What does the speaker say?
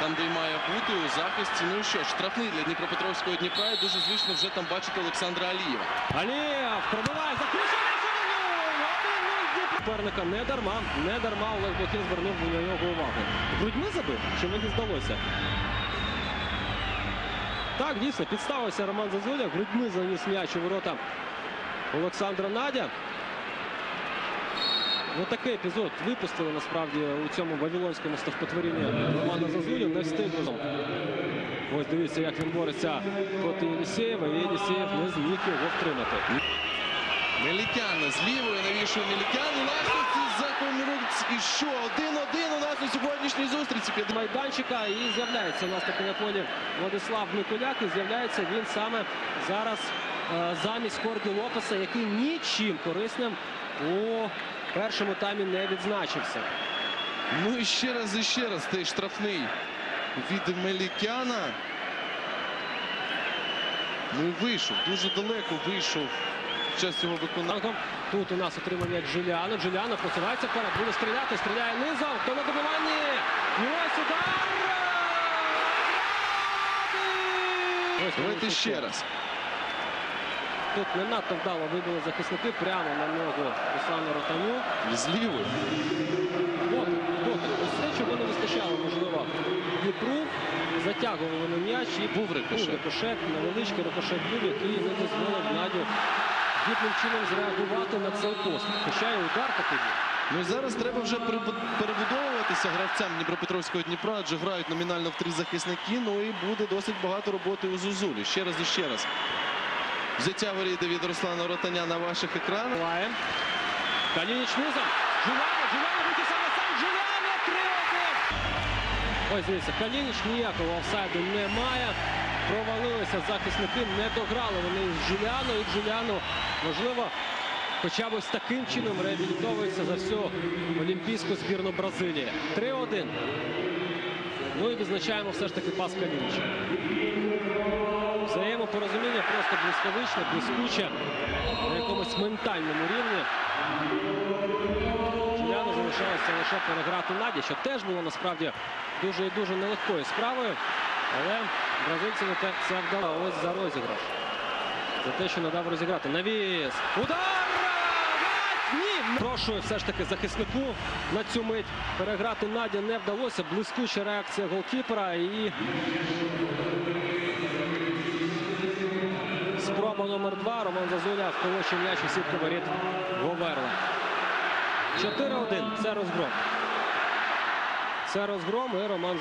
там, де й має бути у захисті. Ну і що, штрафний для Дніпропетровського Дніпра. І дуже звично вже там бачити Олександра Алієва. Алієв пробиває заключення. Суперника не дарма, не дарма Олег Блохін звернув на нього увагу. Грудьми забив, чи мені здалося? Так, дійсно, підставився Роман Зазуля, грудьми заніс м'яч у ворота Олександра Надя. Ось такий епізод випустили насправді у цьому вавилонському стовпотворінні Романа Зазулю. Не встигли. Ось дивіться, як він бореться проти Єлісєєва, і Єлісєєв не зміг його втримати. Мелікян з лівої навішує Мелікян. Ластовці за коміруць. І що? Один-один у нас у сьогоднішній зустрічі. Під майданчика і з'являється у нас таки на полі Владислав Миколяк. І з'являється він саме зараз е, замість Корді Лопеса, який нічим корисним у першому таймі не відзначився. Ну і ще раз і ще раз цей штрафний від Мелікяна. Ну і вийшов, дуже далеко вийшов час цього виконання. Тут у нас отримання Джуліано. Джуліано просувається вперед, буде стріляти, стріляє низом. Хто на добиванні? Ось удар! Давайте ще раз. Тут не надто вдало вибили захисники прямо на ногу Руслану Ротаню. З лівої. От, доти. Ось те, чого не вистачало, можливо, Дніпру. Затягували вони м'яч і Був рикошет. Був рикошет, невеличкий рикошет був, який не дозволив Надю гідним чином зреагувати на цей пост. Хоча і удар такий був. Ну і зараз треба вже перебудовуватися гравцям Дніпропетровського Дніпра, адже грають номінально в три захисники. Ну і буде досить багато роботи у Зузулі. Ще раз і ще раз. Взяття воріти від Руслана Ротаня на ваших екранах. Лає. Калініч низом. Жуляна, Жуляна вийти саме сам. Жуляна 3-1. Ось дивіться, Калініч ніякого офсайду немає. Провалилися захисники, не дограли вони з Жуляно. І Жуляно, можливо, хоча б ось таким чином реабілітовується за всю олімпійську збірну Бразилії. 3-1. Ну і відзначаємо все ж таки пас Калініча. Взаємопорозуміння просто блискавичне, блискуче на якомусь ментальному рівні. Джуліану залишалося лише переграти Наді, що теж було насправді дуже і дуже нелегкою справою. Але бразильцям це, вдало ось за розіграш. За те, що не дав розіграти. Навіс. Удар! Ні! Прошу все ж таки захиснику на цю мить переграти Наді не вдалося. Блискуча реакція голкіпера і Спроба номер два. Роман Зазуля вколочив м'яч у сітку воріт Говерла. 4-1. Це розгром. Це розгром і Роман